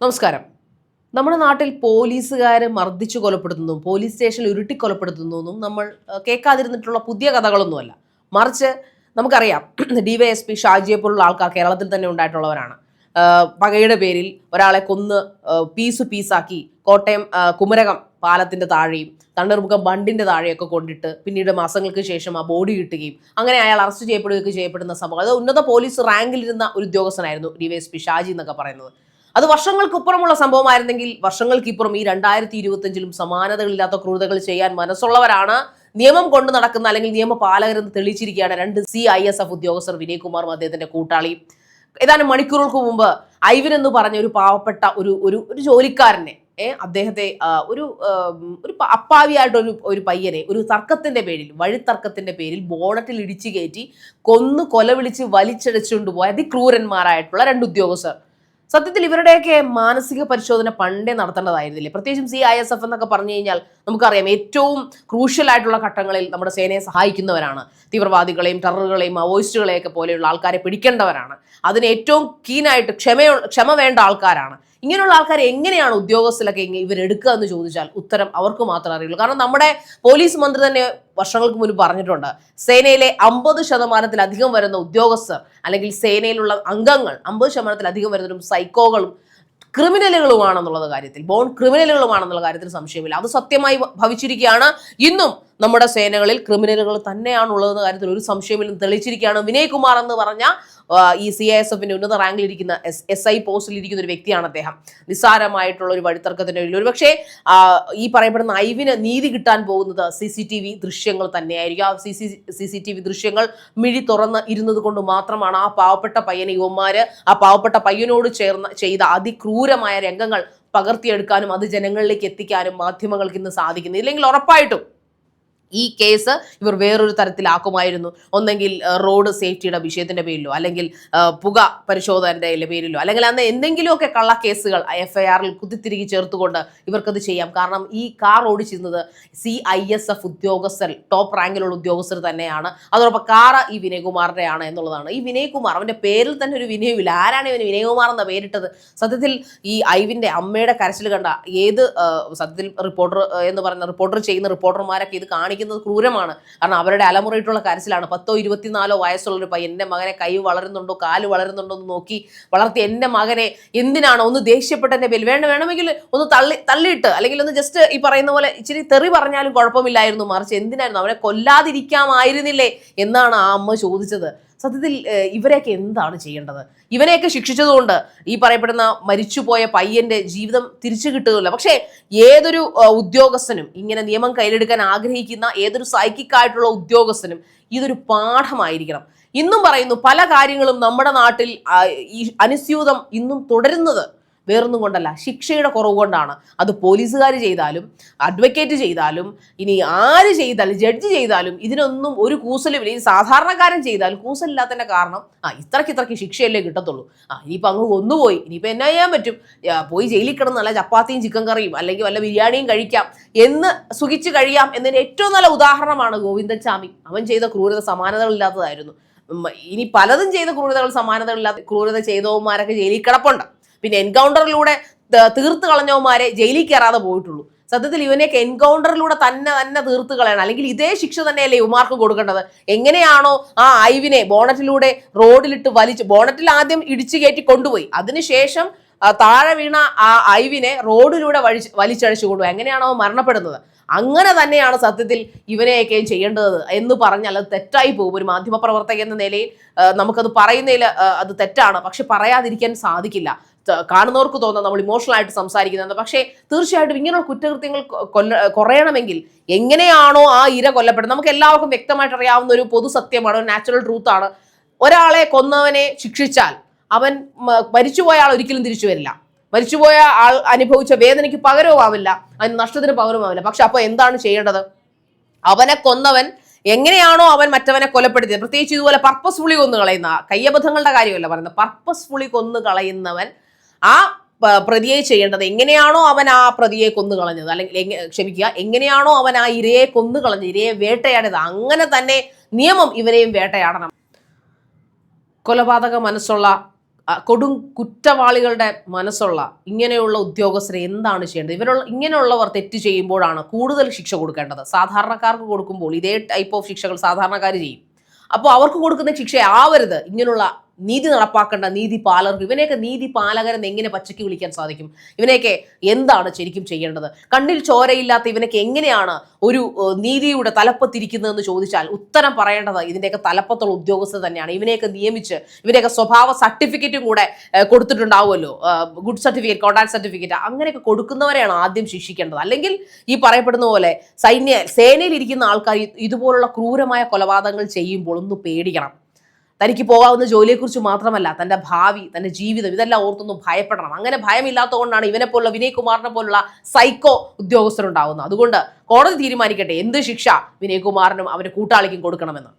നമസ്കാരം. നമ്മുടെ നാട്ടിൽ പോലീസുകാരെ മർദ്ദിച്ചു കൊലപ്പെടുത്തുന്നതും പോലീസ് സ്റ്റേഷനിൽ ഉരുട്ടി കൊലപ്പെടുത്തുന്നതും നമ്മൾ കേൾക്കാതിരുന്നിട്ടുള്ള പുതിയ കഥകളൊന്നുമല്ല. മറിച്ച് നമുക്കറിയാം ഡിവൈഎസ്പി ഷാജിയെ പോലുള്ള ആൾക്കാർ കേരളത്തിൽ തന്നെ ഉണ്ടായിട്ടുള്ളവരാണ്. പകയുടെ പേരിൽ ഒരാളെ കൊന്ന് പീസ് പീസാക്കി കോട്ടയം കുമരകം പാലത്തിന്റെ താഴെയും തണ്ണീർമുഖം ബണ്ടിന്റെ താഴെയൊക്കെ കൊണ്ടിട്ട് പിന്നീട് മാസങ്ങൾക്ക് ശേഷം ആ ബോഡി കിട്ടുകയും അങ്ങനെ അയാൾ അറസ്റ്റ് ചെയ്യപ്പെടുകയൊക്കെ ചെയ്യപ്പെടുന്ന സംഭവം. അത് ഉന്നത പോലീസ് റാങ്കിലിരുന്ന ഒരു ഉദ്യോഗസ്ഥനായിരുന്നു D Y S P Shaji എന്നൊക്കെ പറയുന്നത്. അത് വർഷങ്ങൾക്കിപ്പുറമുള്ള സംഭവമായിരുന്നെങ്കിൽ വർഷങ്ങൾക്കിപ്പുറം ഈ രണ്ടായിരത്തി ഇരുപത്തഞ്ചിലും സമാനതകളില്ലാത്ത ക്രൂരതകൾ ചെയ്യാൻ മനസ്സുള്ളവരാണ്. നിയമം കൊണ്ട് നടക്കുന്ന അല്ലെങ്കിൽ നിയമപാലകരെന്ന് തെളിയിച്ചിരിക്കുകയാണ് രണ്ട് സി ഐ എസ് എഫ് ഉദ്യോഗസ്ഥർ വിനയ്കുമാറും അദ്ദേഹത്തിന്റെ കൂട്ടാളിയും. ഏതാനും മണിക്കൂറുകൾക്ക് മുമ്പ് ഐവിൻ എന്ന് പറഞ്ഞ ഒരു പാവപ്പെട്ട ഒരു ഒരു ഒരു ജോലിക്കാരനെ ഏഹ് അദ്ദേഹത്തെ ഒരു ഒരു അപ്പാവിയായിട്ടൊരു അപ്പാവിയായിട്ട് ഒരു ഒരു പയ്യനെ ഒരു തർക്കത്തിന്റെ പേരിൽ വഴിത്തർക്കത്തിന്റെ പേരിൽ ബോണറ്റിൽ ഇടിച്ചു കയറ്റി കൊന്നു കൊല വിളിച്ച് വലിച്ചടച്ചുകൊണ്ട് പോയ അതിക്രൂരന്മാരായിട്ടുള്ള രണ്ട് ഉദ്യോഗസ്ഥർ. സത്യത്തിൽ ഇവരുടെയൊക്കെ മാനസിക പരിശോധന പണ്ടേ നടത്തേണ്ടതായിരുന്നില്ലേ? പ്രത്യേകിച്ചും സി ഐ എസ് എഫ് എന്നൊക്കെ പറഞ്ഞു കഴിഞ്ഞാൽ നമുക്കറിയാം ഏറ്റവും ക്രൂഷ്യൽ ആയിട്ടുള്ള ഘട്ടങ്ങളിൽ നമ്മുടെ സേനയെ സഹായിക്കുന്നവരാണ്. തീവ്രവാദികളെയും ടെററുകളെയും മാവോയിസ്റ്റുകളെയൊക്കെ പോലെയുള്ള ആൾക്കാരെ പിടിക്കേണ്ടവരാണ്. അതിന് ഏറ്റവും കീനായിട്ട് ക്ഷമയുള്ള ക്ഷമ വേണ്ട ആൾക്കാരാണ്. ഇങ്ങനെയുള്ള ആൾക്കാർ എങ്ങനെയാണ് ഉദ്യോഗസ്ഥരൊക്കെ ഇവരെടുക്കുക എന്ന് ചോദിച്ചാൽ ഉത്തരം അവർക്ക് മാത്രമേ അറിയുള്ളൂ. കാരണം നമ്മുടെ പോലീസ് മന്ത്രി തന്നെ വർഷങ്ങൾക്ക് മുൻപ് പറഞ്ഞിട്ടുണ്ട്. സേനയിലെ അമ്പത് ശതമാനത്തിലധികം വരുന്ന ഉദ്യോഗസ്ഥർ അല്ലെങ്കിൽ സേനയിലുള്ള അംഗങ്ങൾ അമ്പത് ശതമാനത്തിലധികം വരുന്നവരും സൈക്കോകളും ക്രിമിനലുകളുമാണെന്നുള്ളത് കാര്യത്തിൽ. ബോൺ ക്രിമിനലുകളുമാണെന്നുള്ള കാര്യത്തിൽ സംശയമില്ല. അത് സത്യമായി ഭവിച്ചിരിക്കുകയാണ്. ഇന്നും നമ്മുടെ സേനകളിൽ ക്രിമിനലുകൾ തന്നെയാണുള്ളതെന്ന കാര്യത്തിൽ ഒരു സംശയമില്ലെന്ന് തെളിയിച്ചിരിക്കുകയാണ്. വിനയ് കുമാർ എന്ന് പറഞ്ഞ ഈ സി ഐ എസ് എഫിന്റെ ഉന്നത റാങ്കിൽ ഇരിക്കുന്ന എസ് എസ് ഐ പോസ്റ്റിൽ ഇരിക്കുന്ന ഒരു വ്യക്തിയാണ് അദ്ദേഹം. നിസ്സാരമായിട്ടുള്ള ഒരു വഴിത്തർക്കത്തിന്റെ പേരിൽ. ഒരുപക്ഷെ ആ, ഈ പറയപ്പെടുന്ന ഐവിന് നീതി കിട്ടാൻ പോകുന്നത് സി സി ടി വി ദൃശ്യങ്ങൾ തന്നെയായിരിക്കും. ആ C C C C T V ദൃശ്യങ്ങൾ മിഴി തുറന്ന് ഇരുന്നത് കൊണ്ട് മാത്രമാണ് ആ പാവപ്പെട്ട പയ്യനെ യുവന്മാര് ആ പാവപ്പെട്ട പയ്യനോട് ചേർന്ന് ചെയ്ത അതിക്രൂരമായ രംഗങ്ങൾ പകർത്തിയെടുക്കാനും അത് ജനങ്ങളിലേക്ക് എത്തിക്കാനും മാധ്യമങ്ങൾക്ക് ഇന്ന് സാധിക്കുന്നു. ഇല്ലെങ്കിൽ ഉറപ്പായിട്ടും ഈ കേസ് ഇവർ വേറൊരു തരത്തിലാക്കുമായിരുന്നു. ഒന്നെങ്കിൽ റോഡ് സേഫ്റ്റിയുടെ വിഷയത്തിന്റെ പേരിലോ അല്ലെങ്കിൽ പുക പരിശോധനയുടെ പേരിലോ അല്ലെങ്കിൽ അന്ന് എന്തെങ്കിലുമൊക്കെ കള്ള കേസുകൾ എഫ് ഐ ആറിൽ കുത്തിത്തിരികി ചേർത്തുകൊണ്ട് ഇവർക്കത് ചെയ്യാം. കാരണം ഈ കാർ ഓടിച്ചിരുന്നത് സി ഐ എസ് എഫ് ഉദ്യോഗസ്ഥർ ടോപ്പ് റാങ്കിലുള്ള ഉദ്യോഗസ്ഥർ തന്നെയാണ്. അതോടൊപ്പം കാർ ഈ വിനയകുമാറിന്റെ ആണ് എന്നുള്ളതാണ്. ഈ വിനയകുമാർ അവന്റെ പേരിൽ തന്നെ ഒരു വിനയമില്ല ആരാണ് ഇവന് വിനയകുമാർ എന്ന പേരിട്ടത്? സത്യത്തിൽ ഈ ഐവിന്റെ അമ്മയുടെ കരച്ചിൽ കണ്ട ഏത് സത്യത്തിൽ റിപ്പോർട്ടർ എന്ന് പറയുന്ന റിപ്പോർട്ടർ ചെയ്യുന്ന റിപ്പോർട്ടർമാരൊക്കെ ഇത് കാണിക്കുന്നത് ക്രൂരമാണ്. കാരണം അവരുടെ അലമുറയിട്ടുള്ള കരച്ചിലാണ് പത്തോ ഇരുപത്തിനാലോ വയസ്സുള്ള ഒരു പയ്യൻ എന്റെ മകനെ കൈ വളരുന്നുണ്ടോ കാൽ വളരുന്നുണ്ടോ എന്ന് നോക്കി വളർത്തി എന്റെ മകനെ എന്തിനാണ് ഒന്ന് ദേഷ്യപ്പെട്ടതിന്റെ പേരിൽ വേണ്ട വേണമെങ്കിൽ ഒന്ന് തള്ളി തള്ളിയിട്ട് അല്ലെങ്കിൽ ഒന്ന് ജസ്റ്റ് ഈ പറയുന്ന പോലെ ഇച്ചിരി തെറി പറഞ്ഞാലും കുഴപ്പമില്ലായിരുന്നു. മറിച്ച് എന്തിനായിരുന്നു? അവനെ കൊല്ലാതിരിക്കാമായിരുന്നില്ലേ എന്നാണ് ആ അമ്മ ചോദിച്ചത്. സത്യത്തിൽ ഇവരെയൊക്കെ എന്താണ് ചെയ്യേണ്ടത്? ഇവനെയൊക്കെ ശിക്ഷിച്ചതുകൊണ്ട് ഈ പറയപ്പെടുന്ന മരിച്ചുപോയ പയ്യന്റെ ജീവിതം തിരിച്ചു കിട്ടുന്നില്ല പക്ഷേ ഏതൊരു ഉദ്യോഗസ്ഥനും ഇങ്ങനെ നിയമം കയ്യിലെടുക്കാൻ ആഗ്രഹിക്കുന്ന ഏതൊരു സൈക്കിക് ആയിട്ടുള്ള ഉദ്യോഗസ്ഥനും ഇതൊരു പാഠമായിരിക്കണം. ഇന്നും പറയുന്നു പല കാര്യങ്ങളും നമ്മുടെ നാട്ടിൽ ഈ അനുസ്യൂതം ഇന്നും തുടരുന്നത് വേറൊന്നും കൊണ്ടല്ല. ശിക്ഷയുടെ കുറവ് കൊണ്ടാണ്. അത് പോലീസുകാർ ചെയ്താലും അഡ്വക്കേറ്റ് ചെയ്താലും ഇനി ആര് ചെയ്താലും ജഡ്ജ് ചെയ്താലും ഇതിനൊന്നും ഒരു കൂസലുമില്ല. ഈ സാധാരണക്കാരൻ ചെയ്താലും കൂസലില്ലാത്തതിന്റെ കാരണം ആ ഇത്രയ്ക്ക് ഇത്രയ്ക്ക് ശിക്ഷയല്ലേ കിട്ടത്തുള്ളൂ. ആ ഇനിയിപ്പോൾ അങ്ങ് കൊന്നുപോയി. ഇനിയിപ്പോൾ എന്നാ ചെയ്യാൻ പറ്റും? പോയി ജയിലിൽ കിടന്ന് നല്ല ചപ്പാത്തിയും ചിക്കൻ കറിയും അല്ലെങ്കിൽ വല്ല ബിരിയാണിയും കഴിക്കാം എന്ന് സുഖിച്ച് കഴിയാം എന്നതിന് ഏറ്റവും നല്ല ഉദാഹരണമാണ് ഗോവിന്ദച്ചാമി അവൻ ചെയ്ത ക്രൂരത സമാനതകളില്ലാത്തതായിരുന്നു. ഇനി പലതും ചെയ്ത ക്രൂരതകൾ സമാനതകളില്ലാത്ത ക്രൂരത ചെയ്തവന്മാരൊക്കെ ജയിലിൽ കിടപ്പുണ്ട്. പിന്നെ എൻകൗണ്ടറിലൂടെ തീർത്ത് കളഞ്ഞവന്മാരെ ജയിലിൽ കയറാതെ പോയിട്ടുള്ളൂ. സത്യത്തിൽ ഇവനെയൊക്കെ എൻകൗണ്ടറിലൂടെ തന്നെ തന്നെ തീർത്ത് കളയണം. അല്ലെങ്കിൽ ഇതേ ശിക്ഷ തന്നെയല്ലേ ഇവമാർക്ക് കൊടുക്കേണ്ടത്? എങ്ങനെയാണോ ആ ഐവിനെ ബോണറ്റിലൂടെ റോഡിലിട്ട് വലിച്ച് ബോണറ്റിൽ ആദ്യം ഇടിച്ചു കയറ്റി കൊണ്ടുപോയി. അതിനുശേഷം താഴെ വീണ ആ ഐവിനെ റോഡിലൂടെ വഴിച്ച് വലിച്ചഴിച്ചു കൊണ്ടുപോയി. എങ്ങനെയാണോ മരണപ്പെടുന്നത്. അങ്ങനെ തന്നെയാണ് സത്യത്തിൽ ഇവനെയൊക്കെ ചെയ്യേണ്ടത് എന്ന് പറഞ്ഞാൽ അത് തെറ്റായി പോകും. ഒരു മാധ്യമപ്രവർത്തക എന്ന നിലയിൽ നമുക്കത് പറയുന്നതിൽ അത് തെറ്റാണ്. പക്ഷെ പറയാതിരിക്കാൻ സാധിക്കില്ല. കാണുന്നവർക്ക് തോന്നാം നമ്മൾ ഇമോഷണൽ ആയിട്ട് സംസാരിക്കുന്നത് പക്ഷേ തീർച്ചയായിട്ടും ഇങ്ങനെയുള്ള കുറ്റകൃത്യങ്ങൾ കൊല്ല കുറയണമെങ്കിൽ എങ്ങനെയാണോ ആ ഇര കൊല്ലപ്പെടുന്നത്? നമുക്ക് എല്ലാവർക്കും വ്യക്തമായിട്ട് അറിയാവുന്ന ഒരു പൊതു സത്യമാണ് ഒരു നാച്ചുറൽ ട്രൂത്ത് ആണ്. ഒരാളെ കൊന്നവനെ ശിക്ഷിച്ചാൽ അവൻ മരിച്ചുപോയ ആൾ ഒരിക്കലും തിരിച്ചു വരില്ല. മരിച്ചുപോയ ആൾ അനുഭവിച്ച വേദനയ്ക്ക് പകരവുമാവില്ല അതിന് നഷ്ടത്തിന് പകരവുമാവില്ല പക്ഷെ അപ്പോൾ എന്താണ് ചെയ്യേണ്ടത്? അവനെ കൊന്നവൻ എങ്ങനെയാണോ അവൻ മറ്റവനെ കൊലപ്പെടുത്തിയത്? പ്രത്യേകിച്ച് ഇതുപോലെ പർപ്പസ്ഫുള്ളി കൊന്നു കളയുന്ന കയ്യബദ്ധങ്ങളുടെ കാര്യമല്ല പറയുന്നത്. പർപ്പസ്ഫുള്ളി കൊന്നു കളയുന്നവൻ ആ പ്രതിയെ ചെയ്യേണ്ടത്. എങ്ങനെയാണോ അവൻ ആ പ്രതിയെ കൊന്നു കളഞ്ഞത്. അല്ലെങ്കിൽ ക്ഷമിക്കുക. എങ്ങനെയാണോ അവൻ ആ ഇരയെ കൊന്നു കളഞ്ഞത്. ഇരയെ വേട്ടയാടിയത്. അങ്ങനെ തന്നെ നിയമം ഇവരെയും വേട്ടയാടണം. കൊലപാതക മനസ്സുള്ള കൊടും കുറ്റവാളികളുടെ മനസ്സുള്ള ഇങ്ങനെയുള്ള ഉദ്യോഗസ്ഥരെ എന്താണ് ചെയ്യേണ്ടത്? ഇവരുള്ള ഇങ്ങനെയുള്ളവർ തെറ്റ് ചെയ്യുമ്പോഴാണ് കൂടുതൽ ശിക്ഷ കൊടുക്കേണ്ടത്. സാധാരണക്കാർക്ക് കൊടുക്കുമ്പോൾ ഇതേ ടൈപ്പ് ഓഫ് ശിക്ഷകൾ സാധാരണക്കാർ ചെയ്യും. അപ്പോൾ അവർക്ക് കൊടുക്കുന്ന ശിക്ഷ ആവരുത് ഇങ്ങനെയുള്ള നീതി നടപ്പാക്കേണ്ട നീതി പാലകർക്ക് ഇവനെയൊക്കെ നീതി പാലകരെന്ന് എങ്ങനെ പച്ചയ്ക്ക് വിളിക്കാൻ സാധിക്കും. ഇവനെയൊക്കെ എന്താണ് ശരിക്കും ചെയ്യേണ്ടത്? കണ്ണിൽ ചോരയില്ലാത്ത ഇവനൊക്കെ എങ്ങനെയാണ് ഒരു നീതിയുടെ തലപ്പത്തിരിക്കുന്നതെന്ന് ചോദിച്ചാൽ ഉത്തരം പറയേണ്ടത് ഇതിന്റെയൊക്കെ തലപ്പത്തുള്ള ഉദ്യോഗസ്ഥർ തന്നെയാണ്. ഇവനെയൊക്കെ നിയമിച്ച് ഇവരെയൊക്കെ സ്വഭാവ സർട്ടിഫിക്കറ്റും കൂടെ കൊടുത്തിട്ടുണ്ടാവുമല്ലോ. ഗുഡ് സർട്ടിഫിക്കറ്റ് കോണ്ടാക്ട് സർട്ടിഫിക്കറ്റ് അങ്ങനെയൊക്കെ കൊടുക്കുന്നവരെയാണ് ആദ്യം ശിക്ഷിക്കേണ്ടത്. അല്ലെങ്കിൽ ഈ പറയപ്പെടുന്ന പോലെ സൈന്യ സേനയിൽ ഇരിക്കുന്ന ആൾക്കാർ ഇതുപോലുള്ള ക്രൂരമായ കൊലപാതകങ്ങൾ ചെയ്യുമ്പോൾ ഒന്ന് പേടിക്കണം. തനിക്ക് പോകാവുന്ന ജോലിയെക്കുറിച്ച് മാത്രമല്ല തന്റെ ഭാവി തന്റെ ജീവിതം ഇതെല്ലാം ഓർത്തൊന്നും ഭയപ്പെടണം. അങ്ങനെ ഭയമില്ലാത്തതുകൊണ്ടാണ് ഇവനെ പോലുള്ള വിനയ് കുമാറിനെ പോലുള്ള സൈക്കോ ഉദ്യോഗസ്ഥരുണ്ടാവുന്നത്. അതുകൊണ്ട് കോടതി തീരുമാനിക്കട്ടെ എന്ത് ശിക്ഷ വിനയ് കുമാറിനും അവന്റെ കൂട്ടാളിക്കും കൊടുക്കണമെന്ന്.